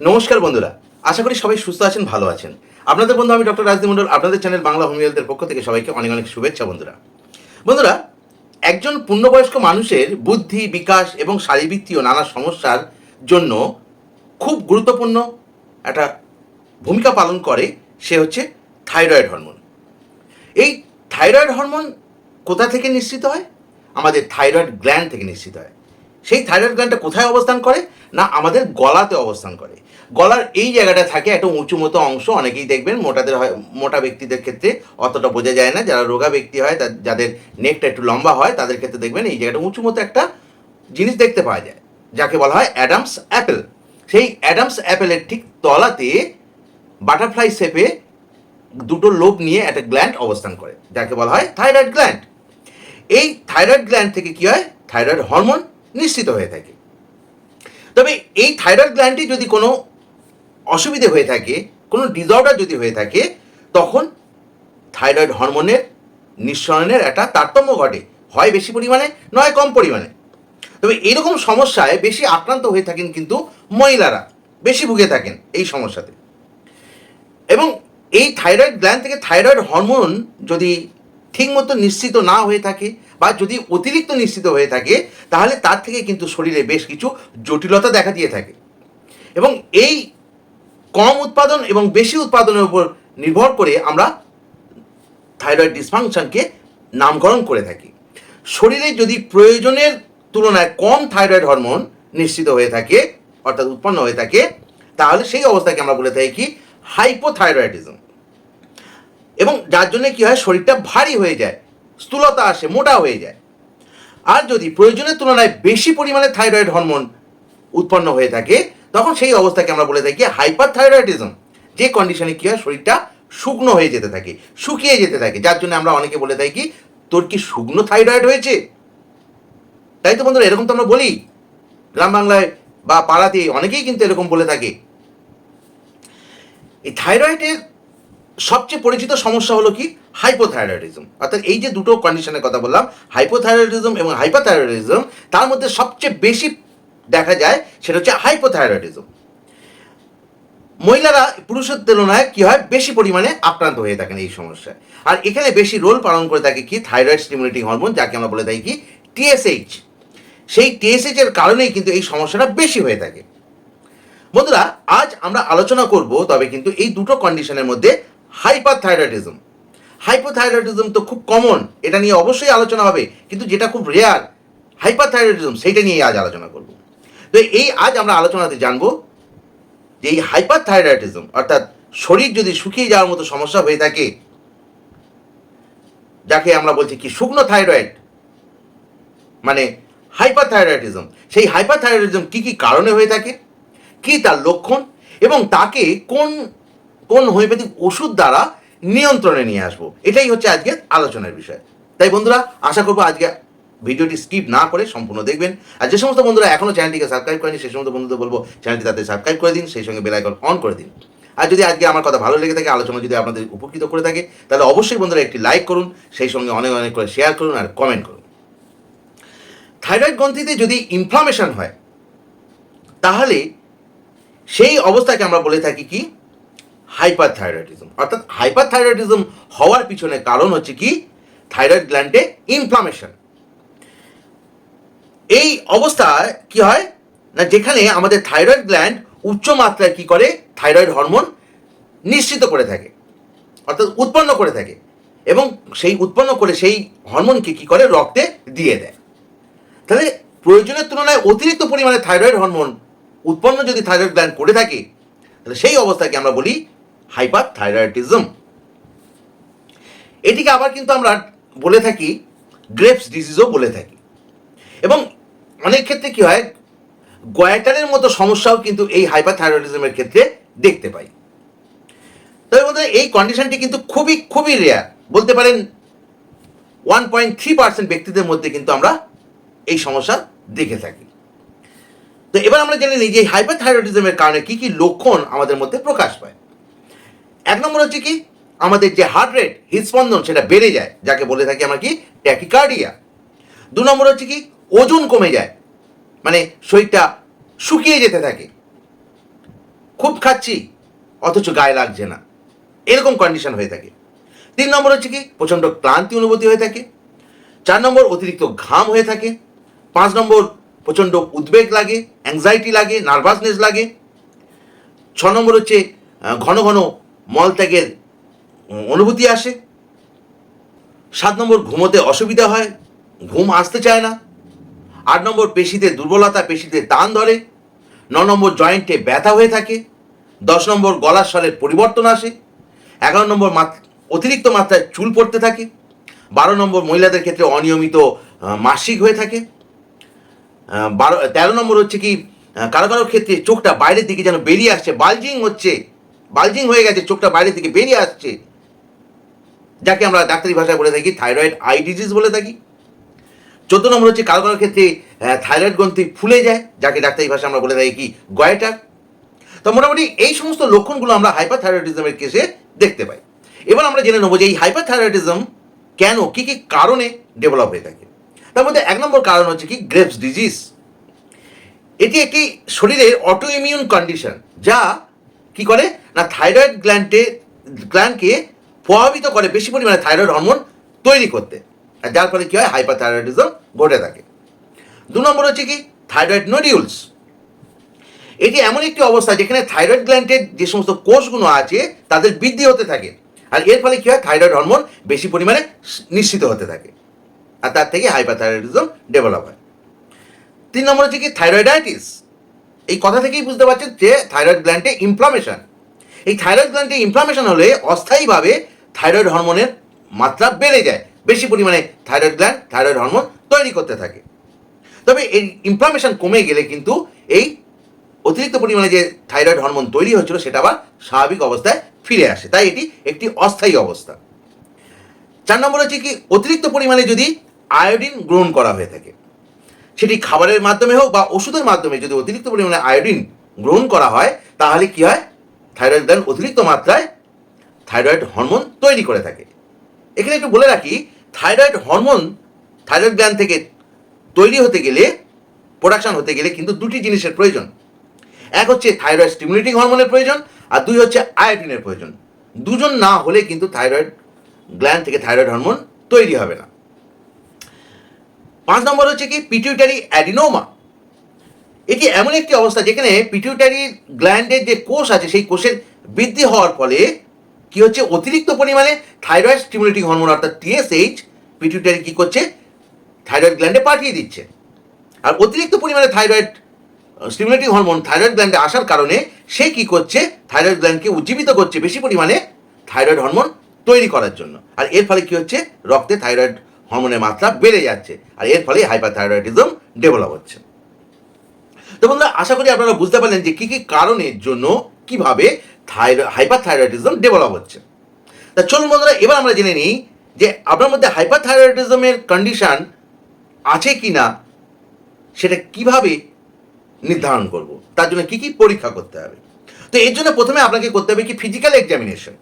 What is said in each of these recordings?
নমস্কার বন্ধুরা, আশা করি সবাই সুস্থ আছেন, ভালো আছেন। আপনাদের বন্ধু আমি ডক্টর রাজদীপ মন্ডল আপনাদের চ্যানেল বাংলা হোমিওপ্যাথের পক্ষ থেকে সবাইকে অনেক অনেক শুভেচ্ছা বন্ধুরা। বন্ধুরা, একজন পূর্ণবয়স্ক মানুষের বুদ্ধি, বিকাশ এবং শারীরবৃত্তীয় নানা সমস্যার জন্য খুব গুরুত্বপূর্ণ একটা ভূমিকা পালন করে, সে হচ্ছে থাইরয়েড হরমোন। এই থাইরয়েড হরমোন কোথা থেকে নিশ্চিত হয়? আমাদের থাইরয়েড গ্ল্যান্ড থেকে নিশ্চিত হয়। সেই থাইরয়েড গ্ল্যান্ডটা কোথায় অবস্থান করে? না, আমাদের গলাতে অবস্থান করে। গলার এই জায়গাটা থাকে একটা উঁচু মতো অংশ, অনেকেই দেখবেন মোটাদের হয়, মোটা ব্যক্তিদের ক্ষেত্রে অতটা বোঝা যায় না। যারা রোগা ব্যক্তি হয় যাদের নেকটা একটু লম্বা হয়, তাদের ক্ষেত্রে দেখবেন এই জায়গাটা উঁচু মতো একটা জিনিস দেখতে পাওয়া যায়, যাকে বলা হয় অ্যাডামস অ্যাপেল। সেই অ্যাডামস অ্যাপেলের ঠিক তলাতে বাটারফ্লাই শেপে দুটো লোভ নিয়ে একটা গ্ল্যান্ড অবস্থান করে, যাকে বলা হয় থাইরয়েড গ্ল্যান্ড। এই থাইরয়েড গ্ল্যান্ড থেকে কি হয়? থাইরয়েড হরমোন নিশ্চিত হয়ে থাকে। তবে এই থাইরয়েড গ্ল্যান্ডটি যদি কোনো অসুবিধে হয়ে থাকে, কোনো ডিসঅর্ডার যদি হয়ে থাকে, তখন থাইরয়েড হরমোনের নিঃসরণের একটা তারতম্য ঘটে। হয় বেশি পরিমাণে, নয় কম পরিমাণে। তবে এরকম সমস্যায় বেশি আক্রান্ত হয়ে থাকেন কিন্তু মহিলারা। বেশি ভুগে থাকেন এই সমস্যাতে। এবং এই থাইরয়েড গ্ল্যান্ড থেকে থাইরয়েড হরমোন যদি ঠিকমতো নিশ্চিত না হয়ে থাকে বা যদি অতিরিক্ত নিশ্চিত হয়ে থাকে, তাহলে তার থেকে কিন্তু শরীরে বেশ কিছু জটিলতা দেখা দিয়ে থাকে। এবং এই কম উৎপাদন এবং বেশি উৎপাদনের উপর নির্ভর করে আমরা থাইরয়েড ডিসফাংশনকে নামকরণ করে থাকি। শরীরে যদি প্রয়োজনের তুলনায় কম থাইরয়েড হরমোন নিশ্চিত হয়ে থাকে, অর্থাৎ উৎপন্ন হয়ে থাকে, তাহলে সেই অবস্থাকে আমরা বলে থাকি কি হাইপোথাইরয়েডিজম। এবং যার জন্য কি হয়? শরীরটা ভারী হয়ে যায়। স্থূলতা আসে, মোটা হয়ে যায়। আর যদি প্রয়োজনের তুলনায় বেশি পরিমাণে থাইরয়েড হরমোন উৎপন্ন হয়ে থাকে, তখন সেই অবস্থাকে আমরা বলে থাকি হাইপার থাইরয়েডিজম যে কন্ডিশনে কী হয়? শরীরটা শুকনো হয়ে যেতে থাকে, শুকিয়ে যেতে থাকে। যার জন্য আমরা অনেকে বলে থাকি, তোর কি শুকনো থাইরয়েড হয়েছে? তাই তো বন্ধুরা, এরকম তো আমরা বলি। গ্রাম বাংলায় বা পাড়াতে অনেকেই কিন্তু এরকম বলে থাকে। এই থাইরয়েডের সবচেয়ে পরিচিত সমস্যা হলো কি? হাইপোথাইরয়েডিজম অর্থাৎ এই যে দুটো কন্ডিশনের কথা বললাম হাইপোথাইরয়েডিজম এবং হাইপাথাইরয়েডিজম তার মধ্যে সবচেয়ে বেশি দেখা যায় সেটা হচ্ছে হাইপোথাইরয়েডিজম মহিলারা পুরুষের তুলনায় কি হয়? বেশি পরিমাণে আক্রান্ত হয়ে থাকেন এই সমস্যায়। আর এখানে বেশি রোল পালন করে থাকে কি? থাইরয়েড স্টিমুলেটিং হরমোন যাকে আমরা বলে থাকি কি টিএসএইচ সেই টিএসএইচ এর কারণেই কিন্তু এই সমস্যাটা বেশি হয়ে থাকে। বন্ধুরা, আজ আমরা আলোচনা করব, তবে কিন্তু এই দুটো কন্ডিশনের মধ্যে হাইপার থাইরয়েডিজম হাইপোথাইরয়েডিজম তো খুব কমন এটা নিয়ে অবশ্যই আলোচনা হবে, কিন্তু যেটা খুব রেয়ার হাইপার থাইরয়েডিজম সেইটা নিয়ে আজ আলোচনা করব। তো এই আজ আমরা আলোচনাতে জানব যে এই হাইপার থাইরয়েডিজম অর্থাৎ শরীর যদি শুকিয়ে যাওয়ার মতো সমস্যা হয়ে থাকে, যাকে আমরা বলছি কি শুকনো থাইরয়েড মানে হাইপার থাইরয়েডিজম সেই হাইপার থাইরয়েডিজম কী কী কারণে হয়ে থাকে, কি তার লক্ষণ, এবং তাকে কোন কোন হোমিওপ্যাথিক ওষুধ দ্বারা নিয়ন্ত্রণে নিয়ে আসব? এটাই হচ্ছে আজকে আলোচনার বিষয়। তাই বন্ধুরা, আশা করব আজকে ভিডিওটি স্কিপ না করে সম্পূর্ণ দেখবেন। আর যে সমস্ত বন্ধুরা এখনও চ্যানেলটিকে সাবস্ক্রাইব করেনি সেই সমস্ত বন্ধুদের বলব, চ্যানেলটি তাদের সাবস্ক্রাইব করে দিন, সেই সঙ্গে বেল আইকন অন করে দিন। আর যদি আজকে আমার কথা ভালো লেগে থাকে, আলোচনা যদি আপনাদের উপকৃত করে থাকে, তাহলে অবশ্যই বন্ধুরা একটি লাইক করুন, সেই সঙ্গে অনেক অনেক করে শেয়ার করুন আর কমেন্ট করুন। থাইরয়েড গ্রন্থিতে যদি ইনফ্লামেশন হয়, তাহলে সেই অবস্থাকে আমরা বলে থাকি কি? হাইপার থাইরয়েডিজম অর্থাৎ হাইপার থাইরয়েডিজম হওয়ার পিছনে কারণ হচ্ছে কি? থাইরয়েড গ্ল্যান্ডে ইনফ্লামেশন এই অবস্থায় কি হয়? না, যেখানে আমাদের থাইরয়েড গ্ল্যান্ড উচ্চ মাত্রায় কি করে? থাইরয়েড হরমোন নিশ্চিত করে থাকে। অর্থাৎ উৎপন্ন করে থাকে। এবং সেই উৎপন্ন করে সেই হরমোনকে কি করে? রক্তে দিয়ে দেয়। তাহলে প্রয়োজনের তুলনায় অতিরিক্ত পরিমাণে থাইরয়েড হরমোন উৎপন্ন যদি থাইরয়েড গ্ল্যান্ড করে থাকে, তাহলে সেই অবস্থাকে আমরা বলি হাইপার থাইরয়েডিজম এটিকে আবার কিন্তু আমরা বলে থাকি গ্রেপস ডিজিজও বলে থাকি। এবং অনেক ক্ষেত্রে কি হয় গয়াটারের মতো সমস্যাও কিন্তু এই হাইপার থাইরয়েডিজমের ক্ষেত্রে দেখতে পাই। তবে বন্ধুরা, এই কন্ডিশনটি কিন্তু খুবই খুবই রেয়ার বলতে পারেন ওয়ান পয়েন্ট থ্রি পার্সেন্ট ব্যক্তিদের মধ্যে কিন্তু আমরা এই সমস্যা দেখে থাকি। তো এবার আমরা জেনে নিই যে হাইপার থাইরয়েডিজমের কারণে কি কি লক্ষণ আমাদের মধ্যে প্রকাশ পায়। এক নম্বর হচ্ছে কি? আমাদের যে হার্ট রেট হৃদস্পন্দন সেটা বেড়ে যায়। যাকে বলে থাকি আমরা কি? ট্যাকিকার্ডিয়া দু নম্বর হচ্ছে কি? ওজন কমে যায়। মানে শরীরটা শুকিয়ে যেতে থাকে। খুব খাচ্ছি, অথচ গায়ে লাগছে না। এরকম কন্ডিশন হয়ে থাকে। তিন নম্বর হচ্ছে কি? প্রচণ্ড ক্লান্তি অনুভূতি হয়ে থাকে। চার নম্বর অতিরিক্ত ঘাম হয়ে থাকে। পাঁচ নম্বর প্রচণ্ড উদ্বেগ লাগে অ্যাংজাইটি লাগে নার্ভাসনেস লাগে। ছ নম্বর হচ্ছে ঘন ঘন মলত্যাগের অনুভূতি আসে। সাত নম্বর ঘুমোতে অসুবিধা হয়, ঘুম আসতে চায় না। আট নম্বর পেশিতে দুর্বলতা, পেশিতে টান ধরে। ন নম্বর জয়েন্টে ব্যথা হয়ে থাকে। দশ নম্বর গলার স্বরের পরিবর্তন আসে। এগারো নম্বর অতিরিক্ত মাত্রায় চুল পড়তে থাকে। বারো নম্বর মহিলাদের ক্ষেত্রে অনিয়মিত মাসিক হয়ে থাকে। বারো, তেরো নম্বর হচ্ছে কি কারও কারও ক্ষেত্রে চোখটা বাইরের দিকে যেন বেরিয়ে আসছে, বালজিং হচ্ছে। বালজিং হয়ে গেছে, চোখটা বাইরে থেকে বেরিয়ে আসছে। যাকে আমরা ডাক্তারি ভাষায় বলে থাকি থাইরয়েড আই ডিজিজ বলে থাকি। চোদ্দ নম্বর হচ্ছে কারও কারও ক্ষেত্রে থাইরয়েড গ্রন্থি ফুলে যায়, যাকে ডাক্তারি ভাষা আমরা বলে থাকি কি? গয়েটার। তো মোটামুটি এই সমস্ত লক্ষণগুলো আমরা হাইপার থাইরয়েডিজমের কেসে দেখতে পাই। এবার আমরা জেনে নেব যে এই হাইপার থাইরয়েডিজম কেন, কি কি কারণে ডেভেলপ হয়ে থাকে? তার মধ্যে এক নম্বর কারণ হচ্ছে কি গ্রেপস ডিজিজ। এটি একটি শরীরের অটো ইমিউন কন্ডিশন, যা কি করে? না থাইরয়েড গ্ল্যান্ডে গ্ল্যান্ডকে প্রভাবিত করে বেশি পরিমাণে থাইরয়েড হরমোন তৈরি করতে। আর যার ফলে কী হয়? হাইপার থাইরয়েডিজম ঘটে থাকে। দু নম্বর হচ্ছে কি? থাইরয়েড নোডিউলস এটি এমন একটি অবস্থা যেখানে থাইরয়েড গ্ল্যান্ডের যে সমস্ত কোষগুলো আছে, তাদের বৃদ্ধি হতে থাকে। আর এর ফলে কী হয়? থাইরয়েড হরমোন বেশি পরিমাণে নিশ্চিত হতে থাকে। আর তার থেকে হাইপারথাইরয়েডিজম ডেভেলপ হয়। তিন নম্বর হচ্ছে কি? থাইরয়েডাইটিস এই কথা থেকেই বুঝতে পারছেন যে থাইরয়েড গ্ল্যান্ডে ইনফ্লামেশন এই থাইরয়েড গ্ল্যান্ডে ইনফ্লামেশন হলে অস্থায়ীভাবে থাইরয়েড হরমোনের মাত্রা বেড়ে যায়। বেশি পরিমাণে থাইরয়েড গ্ল্যান্ড থাইরয়েড হরমোন তৈরি করতে থাকে। তবে এই ইনফ্লামেশন কমে গেলে কিন্তু এই অতিরিক্ত পরিমাণে যে থাইরয়েড হরমোন তৈরি হয়েছিল, সেটা আবার স্বাভাবিক অবস্থায় ফিরে আসে। তাই এটি একটি অস্থায়ী অবস্থা। চার নম্বর হচ্ছে কি, অতিরিক্ত পরিমাণে যদি আয়োডিন গ্রহণ করা হয়ে থাকে, সেটি খাবারের মাধ্যমে হোক বা ওষুধের মাধ্যমে যদি অতিরিক্ত পরিমাণে আয়োডিন গ্রহণ করা হয়, তাহলে কি হয়? থাইরয়েড গ্ল্যান্ড অতিরিক্ত মাত্রায় থাইরয়েড হরমোন তৈরি করে থাকে। এখানে একটু বলে রাখি থাইরয়েড হরমোন থাইরয়েড গ্ল্যান্ড থেকে তৈরি হতে গেলে প্রোডাকশন হতে গেলে কিন্তু দুটি জিনিসের প্রয়োজন। এক হচ্ছে থাইরয়েড স্টিমুলেটিং হরমোনের প্রয়োজন, আর দুই হচ্ছে আয়োডিনের প্রয়োজন। দুজন না হলে কিন্তু থাইরয়েড গ্ল্যান্ড থেকে থাইরয়েড হরমোন তৈরি হবে না। পাঁচ নম্বর হচ্ছে কি পিটিউটারি অ্যাডিনোমা এটি এমন একটি অবস্থা যেখানে পিটিউটারি গ্ল্যান্ডের যে কোষ আছে, সেই কোষের বৃদ্ধি হওয়ার ফলে কি হচ্ছে? অতিরিক্ত পরিমাণে থাইরয়েড স্টিমুলেটিং হরমোন অর্থাৎ টিএসএইচ পিটিউটারি কি করছে? থাইরয়েড গ্ল্যান্ডে পাঠিয়ে দিচ্ছে। আর অতিরিক্ত পরিমাণে থাইরয়েড স্টিমুলেটিং হরমোন থাইরয়েড গ্ল্যান্ডে আসার কারণে সে কি করছে? থাইরয়েড গ্ল্যান্ডকে উজ্জীবিত করছে বেশি পরিমাণে থাইরয়েড হরমোন তৈরি করার জন্য। আর এর ফলে কি হচ্ছে? রক্তে থাইরয়েড হরমোনের মাত্রা বেড়ে যাচ্ছে। আর এর ফলে হাইপার থাইরয়েডিজম ডেভেলপ হচ্ছে। তো বন্ধুরা, আশা করি আপনারা বুঝতে পারলেন যে কী কী কারণের জন্য কীভাবে থাইরয়েড হাইপার থাইরয়েডিজম ডেভেলপ হচ্ছে। তা চলুন বন্ধুরা, এবার আমরা জেনে নিই যে আপনার মধ্যে হাইপার থাইরয়েডিজমের কন্ডিশন আছে কি না সেটা কীভাবে নির্ধারণ করব, তার জন্য কি কি পরীক্ষা করতে হবে। তো এর জন্য প্রথমে আপনাকে করতে হবে কি ফিজিক্যাল এক্সামিনেশন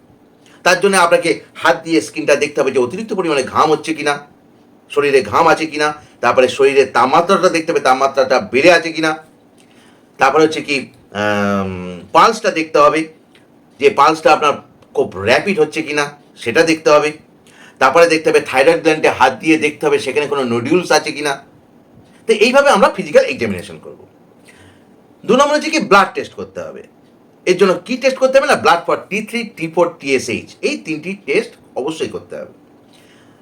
তার জন্য আপনাকে হাত দিয়ে স্কিনটা দেখতে হবে যে অতিরিক্ত পরিমাণে ঘাম হচ্ছে কিনা, শরীরে ঘাম আছে কিনা, তারপরে শরীরের তাপমাত্রাটা দেখতে হবে, তাপমাত্রাটা বেড়ে আছে কিনা। তারপরে হচ্ছে কি পালসটা দেখতে হবে, যে পালসটা আপনার খুব র্যাপিড হচ্ছে কিনা, সেটা দেখতে হবে। তারপরে দেখতে হবে থাইরয়েড গ্ল্যান্ডে হাত দিয়ে দেখতে হবে সেখানে কোনো নডিউলস আছে কি না তো এইভাবে আমরা ফিজিক্যাল এক্সামিনেশন করব। দু নম্বর হচ্ছে কি ব্লাড টেস্ট করতে হবে। এর জন্য কি টেস্ট করতে হবে না? Blood for T three T four TSH এই তিনটি টেস্ট অবশ্যই করতে হবে।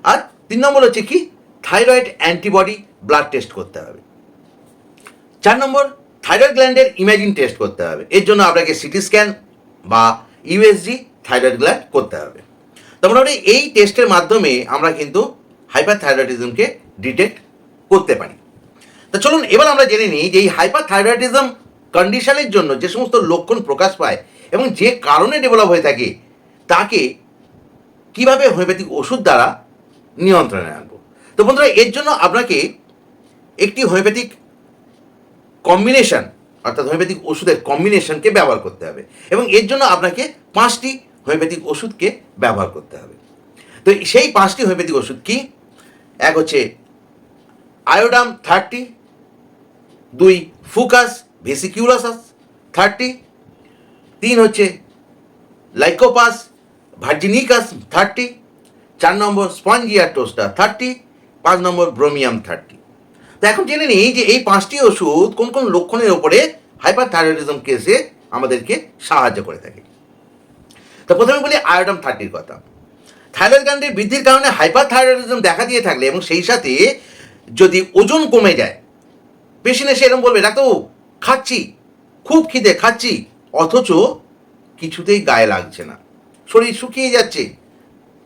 আর তিন নম্বর হচ্ছে কি থাইরয়েড অ্যান্টিবডি ব্লাড টেস্ট করতে হবে। চার নম্বর থাইরয়েড গ্ল্যান্ডের ইমেজিং টেস্ট করতে হবে। এর জন্য আপনাকে সিটি স্ক্যান বা ইউএসজি থাইরয়েড গ্ল্যান্ড করতে হবে। তো মোটামুটি এই টেস্টের মাধ্যমে আমরা কিন্তু হাইপার থাইরয়েডিজমকে ডিটেক্ট করতে পারি। তো চলুন এবার আমরা জেনে নিই যে এই হাইপার থাইরয়েডিজম কন্ডিশনের জন্য যে সমস্ত লক্ষণ প্রকাশ পায় এবং যে কারণে ডেভেলপ হয়ে থাকে, তাকে কীভাবে হোমিওপ্যাথিক ওষুধ দ্বারা নিয়ন্ত্রণে আনব। তো বন্ধুরা, এর জন্য আপনাকে একটি হোমিওপ্যাথিক কম্বিনেশন অর্থাৎ হোমিওপ্যাথিক ওষুধের কম্বিনেশনকে ব্যবহার করতে হবে। এবং এর জন্য আপনাকে পাঁচটি হোমিওপ্যাথিক ওষুধকে ব্যবহার করতে হবে। তো সেই পাঁচটি হোমিওপ্যাথিক ওষুধ কি? এক হচ্ছে আয়োডাম থার্টি দুই ফুকাস ভেসিকিউলাসাস থার্টি তিন হচ্ছে লাইকোপাস ভার্জিনিকাস থার্টি চার নম্বর স্পঞ্জিয়া টোস্টা থার্টি পাঁচ নম্বর ব্রোমিয়াম থার্টি তো এখন জেনে নিই যে এই পাঁচটি ওষুধ কোন কোন লক্ষণের ওপরে হাইপার থাইরয়েডিজম কেসে আমাদেরকে সাহায্য করে থাকে। তো প্রথমে বলি আয়োডাম থার্টির কথা। থাইরয়েড গ্ল্যান্ডের বৃদ্ধির কারণে হাইপার থাইরয়েডিজম দেখা দিয়ে থাকলে এবং সেই সাথে যদি ওজন কমে যায়, পেশেন্ট এসে এরকম বলবে, ডাক্তারবাবু, খাচ্ছি, খুব খিদে, খাচ্ছি, অথচ কিছুতেই গায়ে লাগছে না। শরীর শুকিয়ে যাচ্ছে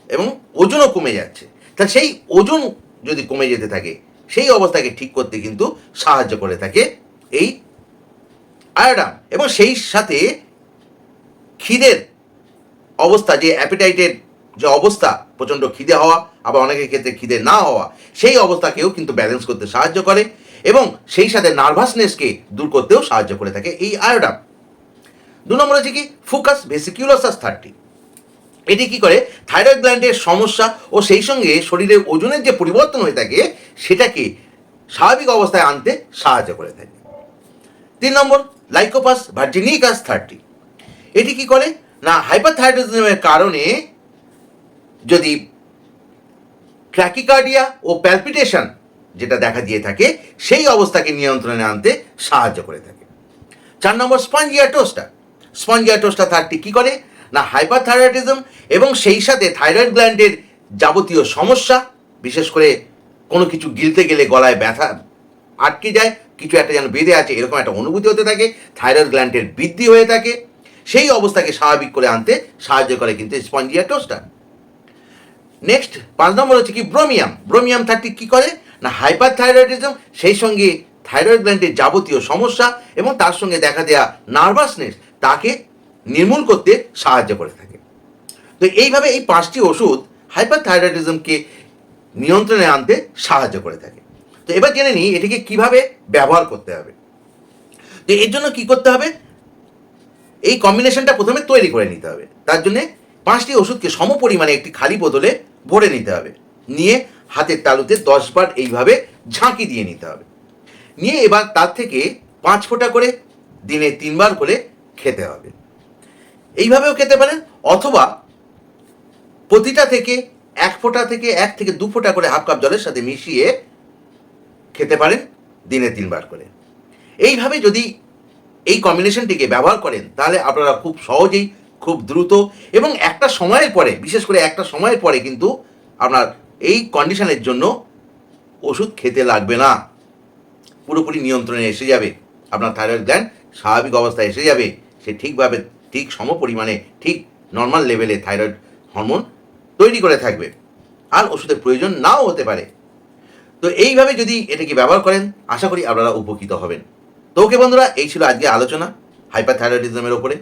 এবং ওজনও কমে যাচ্ছে। তা সেই ওজন যদি কমে যেতে থাকে সেই অবস্থাকে ঠিক করতে কিন্তু সাহায্য করে থাকে এই আয়োডাম এবং সেই সাথে খিদের অবস্থা, যে অ্যাপিটাইটের যে অবস্থা, প্রচণ্ড খিদে হওয়া, আবার অনেকের ক্ষেত্রে খিদে না হওয়া, সেই অবস্থাকেও কিন্তু ব্যালেন্স করতে সাহায্য করে এবং সেই সাথে নার্ভাসনেসকে দূর করতেও সাহায্য করে থাকে এই আয়োডাম দু নম্বর হচ্ছে কি ফোকাস ভেসিকিউলোসাস থার্টি এটি কি করে? থাইরয়েড গ্ল্যান্ডের সমস্যা ও সেই সঙ্গে শরীরের ওজনের যে পরিবর্তন হয়ে থাকে, সেটাকে স্বাভাবিক অবস্থায় আনতে সাহায্য করে থাকে। তিন নম্বর লাইকোপাস ভার্জিনিকাস থার্টি এটি কি করে? না হাইপারথাইরয়েডিজমের কারণে যদি ট্র্যাকিকার্ডিয়া ও প্যালপিটেশন যেটা দেখা দিয়ে থাকে, সেই অবস্থাকে নিয়ন্ত্রণে আনতে সাহায্য করে থাকে। চার নম্বর স্পঞ্জিয়াটোস্টা স্পঞ্জিয়াটোস্টা থার্টি কি করে? না হাইপারথাইরয়েডিজম এবং সেই সাথে থাইরয়েড গ্ল্যান্ডের যাবতীয় সমস্যা, বিশেষ করে কোনো কিছু গিলতে গেলে গলায় ব্যথা আটকে যায়, কিছু একটা যেন বেঁধে আছে, এরকম একটা অনুভূতি হতে থাকে, থাইরয়েড গ্ল্যান্ডের বৃদ্ধি হয়ে থাকে, সেই অবস্থাকে স্বাভাবিক করে আনতে সাহায্য করে কিন্তু স্পঞ্জিয়াটোস্টা নেক্সট, পাঁচ নম্বর হচ্ছে কি ব্রোমিয়াম? ব্রোমিয়াম থার্টি কী করে? না হাইপার থাইরয়েডিজম সেই সঙ্গে থাইরয়েড গ্ল্যান্ডের যাবতীয় সমস্যা এবং তার সঙ্গে দেখা দেওয়া নার্ভাসনেস, তাকে নির্মূল করতে সাহায্য করে থাকে। তো এইভাবে এই পাঁচটি ওষুধ হাইপার থাইরয়েডিজমকে নিয়ন্ত্রণে আনতে সাহায্য করে থাকে। তো এবার জেনে নিই এটিকে কীভাবে ব্যবহার করতে হবে। তো এর জন্য কি করতে হবে? এই কম্বিনেশনটা প্রথমে তৈরি করে নিতে হবে। তার জন্যে পাঁচটি ওষুধকে সম পরিমাণে একটি খালি বোতলে ভরে নিতে হবে। নিয়ে হাতের তালুতে দশ বার এইভাবে ঝাঁকি দিয়ে নিতে হবে। নিয়ে এবার তার থেকে পাঁচ ফোঁটা করে দিনে তিনবার করে খেতে হবে। এইভাবেও খেতে পারেন, অথবা প্রতিটা থেকে এক ফোঁটা থেকে এক থেকে দু ফোঁটা করে হাফ কাপ জলের সাথে মিশিয়ে খেতে পারেন, দিনে তিনবার করে। এইভাবে যদি এই কম্বিনেশনটিকে ব্যবহার করেন, তাহলে আপনারা খুব সহজেই, খুব দ্রুত এবং একটা সময়ের পরে, বিশেষ করে একটা সময়ের পরে কিন্তু আপনার এই কন্ডিশনের জন্য ওষুধ খেতে লাগবে না। পুরোপুরি নিয়ন্ত্রণে এসে যাবে। আপনার থাইরয়েড গ্ল্যান্ড স্বাভাবিক অবস্থায় এসে যাবে। সে ঠিকভাবে ঠিক সম পরিমাণে, ঠিক নর্মাল লেভেলে থাইরয়েড হরমোন তৈরি করে থাকবে। আর ওষুধের প্রয়োজন নাও হতে পারে। তো এইভাবে যদি এটাকে ব্যবহার করেন, আশা করি আপনারা উপকৃত হবেন। তো ওকে বন্ধুরা, এই ছিল আজকে আলোচনা হাইপার থাইরয়েডিজমের ওপরে।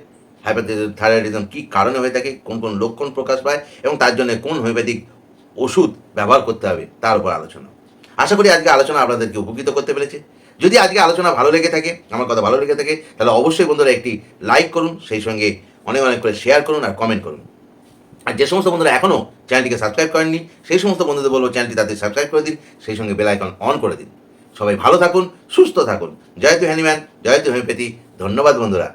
হাইপার থাইরয়েডিজম কী কারণে হয়ে থাকে, কোন কোন লক্ষণ প্রকাশ পায়, এবং তার জন্য কোন হোমিওপ্যাথিক ওষুধ ব্যবহার করতে হবে, তার উপর আলোচনা। আশা করি আজকে আলোচনা আপনাদেরকে উপকৃত করতে পেরেছে। যদি আজকে আলোচনা ভালো লেগে থাকে, আমার কথা ভালো লেগে থাকে, তাহলে অবশ্যই বন্ধুরা একটি লাইক করুন, সেই সঙ্গে অনেক অনেক করে শেয়ার করুন আর কমেন্ট করুন। আর যে সমস্ত বন্ধুরা এখনও চ্যানেলটিকে সাবস্ক্রাইব করেননি, সেই সমস্ত বন্ধুদের বলব চ্যানেলটি তাদের সাবস্ক্রাইব করে দিন, সেই সঙ্গে বেল আইকন অন করে দিন। সবাই ভালো থাকুন, সুস্থ থাকুন। জয়তু হ্যানিম্যান জয়তু হোমিওপ্যাথি ধন্যবাদ বন্ধুরা।